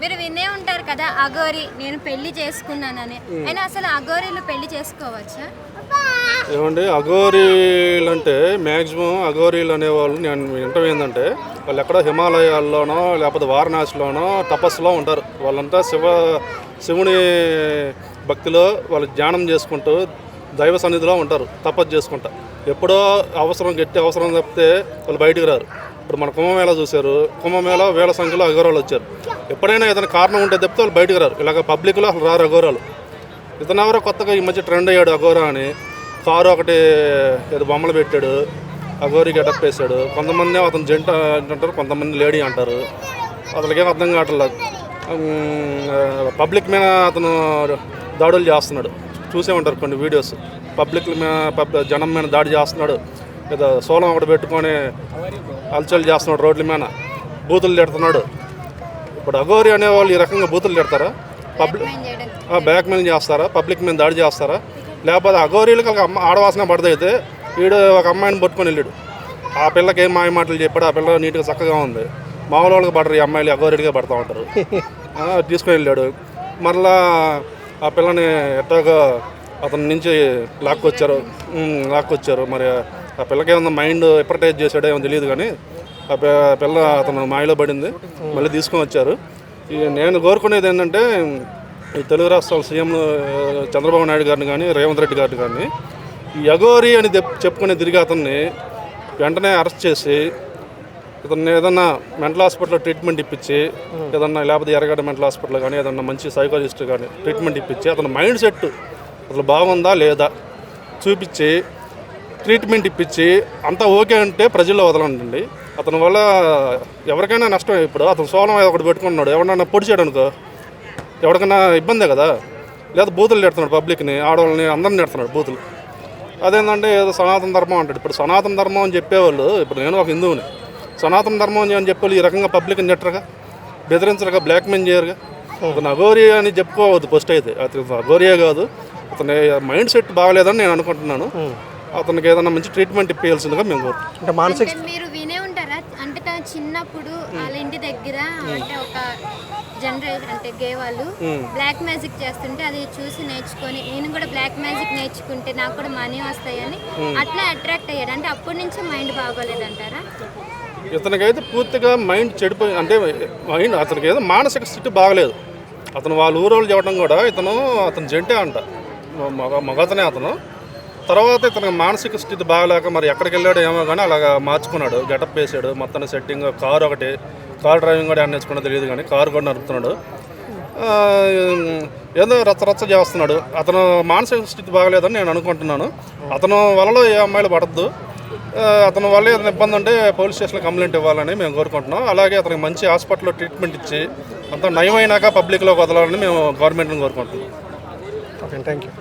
మీరు వినే ఉంటారు కదా అగోరి నేను పెళ్ళి చేసుకున్నానని. అయినా అసలు అగోరీలు పెళ్ళి చేసుకోవచ్చా? ఏమండి అఘోరీలు అంటే మ్యాక్సిమం అఘోరీలు అనేవాళ్ళు నేను వింటం ఏంటంటే వాళ్ళు ఎక్కడో హిమాలయాల్లోనో లేకపోతే వారణాసిలోనో తపస్సులో ఉంటారు. వాళ్ళంతా శివ శివుని భక్తిలో వాళ్ళు ధ్యానం చేసుకుంటూ దైవ సన్నిధిలో ఉంటారు తపస్సు చేసుకుంటా. ఎప్పుడో అవసరం గట్టి అవసరం తప్పితే వాళ్ళు బయటికి రారు. ఇప్పుడు మన కుంభమేళ చూశారు. కుంభమేళ వేల సంఖ్యలో అఘోరాలు వచ్చారు. ఎప్పుడైనా ఏదైనా కారణం ఉంటే తప్పితే వాళ్ళు బయటికి రారు. ఇలాగ పబ్లిక్లో అసలు రారు అఘోరాలు. ఇతను ఎవరో కొత్తగా ఈ మధ్య ట్రెండ్ అయ్యాడు అఘోరా అని. కారు ఒకటి ఏదో బొమ్మలు పెట్టాడు. అఘోరి గెటప్ వేసాడు కొంతమంది అతను జంట అంటారు కొంతమంది లేడీ అంటారు. అతనికేం అర్థం కావట్లేదు. పబ్లిక్ మీద అతను దాడులు చేస్తున్నాడు. చూసే ఉంటారు కొన్ని వీడియోస్ పబ్లిక్ మీద పబ్ జనం మీద దాడి చేస్తున్నాడు. ఏదో సోలం ఒకటి పెట్టుకొని అలచలు చేస్తున్నాడు రోడ్ల మీద. బూతులు తిడుతున్నాడు. ఇప్పుడు అఘోరి అనేవాళ్ళు ఈ రకంగా బూతులు తిడతారా? పబ్లిక్ బ్యాక్ మెయిల్ చేస్తారా? పబ్లిక్ మీద దాడి చేస్తారా? లేకపోతే అఘోరీలకు ఒక అమ్మ ఆడవాసన పడదైతే వీడు ఒక అమ్మాయిని పట్టుకొని వెళ్ళాడు. ఆ పిల్లకి ఏం మాయ మాటలు చెప్పాడు? ఆ పిల్ల నీట్గా చక్కగా ఉంది. మామూలు వాళ్ళకి పడరు ఈ అమ్మాయిలు అఘోరీలుగా పడతా ఉంటారు. తీసుకొని వెళ్ళాడు. మరలా ఆ పిల్లని ఎట్టాగా అతని నుంచి లాక్కొచ్చారు. లాక్కొచ్చారు. మరి ఆ పిల్లకి ఏమన్నా మైండ్ ఎప్పటైజ్ చేశాడో ఏమో తెలియదు కానీ ఆ పిల్ల అతను మాయలో పడింది. మళ్ళీ తీసుకొని వచ్చారు. నేను కోరుకునేది ఏంటంటే ఈ తెలుగు రాష్ట్రాల సీఎం చంద్రబాబు నాయుడు గారిని కానీ రేవంత్ రెడ్డి గారిని కానీ ఈ అఘోరి అని చెప్- చెప్పుకునే తిరిగి అతన్ని వెంటనే అరెస్ట్ చేసి ఇతన్ని ఏదన్నా మెంటల్ హాస్పిటల్లో ట్రీట్మెంట్ ఇప్పించి ఏదన్నా లేకపోతే ఎర్రగడ్డ మెంటల్ హాస్పిటల్ కానీ ఏదన్నా మంచి సైకాలజిస్ట్ కానీ ట్రీట్మెంట్ ఇప్పించి అతని మైండ్ సెట్ అసలు బాగుందా లేదా చూపించి ట్రీట్మెంట్ ఇప్పించి అంతా ఓకే అంటే ప్రజల్లో వదలండి. అతని వల్ల ఎవరికైనా నష్టం ఇప్పుడు. అతను సోలం ఒకటి పెట్టుకున్నాడు. ఎవరన్నా పొడిచాడు అనుకో. ఎవరికైనా ఇబ్బందే కదా. లేదా బూతులు నెడుతున్నాడు పబ్లిక్ని ఆడవాళ్ళని అందరిని నెడుతున్నాడు బూతులు. అదేంటంటే ఏదో సనాతన ధర్మం అంటాడు. ఇప్పుడు సనాతన ధర్మం అని చెప్పేవాళ్ళు ఇప్పుడు నేను ఒక హిందువుని. సనాతన ధర్మం అని చెప్పేవాళ్ళు ఈ రకంగా పబ్లిక్ని నెట్టరుగా? బెదిరించరుగా? బ్లాక్మెయిల్ చేయరుగా? అతను నగోరియా అని చెప్పుకోవద్దు ఫస్ట్ అయితే. అతను నగోరియా కాదు. అతని మైండ్ సెట్ బాగలేదని నేను అనుకుంటున్నాను. అతనికి ఏదైనా మంచి ట్రీట్మెంట్ ఇప్పించాల్సిందిగా మేము అంటే మానసిక అంటే మీరు వినే ఉంటారా? అంటే తను చిన్నప్పుడు వాళ్ళ ఇంటి దగ్గర అంటే ఒక జనరేషన్ అంటే గే వాళ్ళు బ్లాక్ మ్యాజిక్ చేస్తుంటే అది చూసి నేర్చుకొని నేను కూడా బ్లాక్ మ్యాజిక్ నేర్చుకుంటే నాకు కూడా మనీ వస్తాయని అట్లా అట్రాక్ట్ అయ్యాడు. అంటే అప్పటి నుంచి మైండ్ బాగోలేదంటారా? ఇతనికైతే పూర్తిగా మైండ్ చెడిపోయి అంటే మైండ్ అతనికి ఏదో మానసిక స్థితి బాగలేదు. అతను వాళ్ళ ఊరోళ్ళు చెప్పడం కూడా ఇతను అతను జంటే అంట. మగ మగతనే అతను. తర్వాత ఇతను మానసిక స్థితి బాగలేక మరి ఎక్కడికి వెళ్ళాడో ఏమో కానీ అలాగా మార్చుకున్నాడు. గెటప్ వేసాడు. మొత్తం సెట్టింగ్ కారు ఒకటి కార్ డ్రైవింగ్ కూడా నేర్చుకున్నా తెలియదు కానీ కారు కూడా నడుపుతున్నాడు. ఏదో రచ్చరచ్చ చేస్తున్నాడు. అతను మానసిక స్థితి బాగలేదని నేను అనుకుంటున్నాను. అతను వలలో ఏ అమ్మాయిలు పడద్దు. అతను అతని వల్ల ఏదైనా ఇబ్బంది ఉంటే పోలీస్ స్టేషన్లో కంప్లైంట్ ఇవ్వాలని మేము కోరుకుంటున్నాం. అలాగే అతనికి మంచి హాస్పిటల్లో ట్రీట్మెంట్ ఇచ్చి అంతా నయమైనాక పబ్లిక్లోకి వదలాలని మేము గవర్నమెంట్ని కోరుకుంటున్నాం. Okay thank you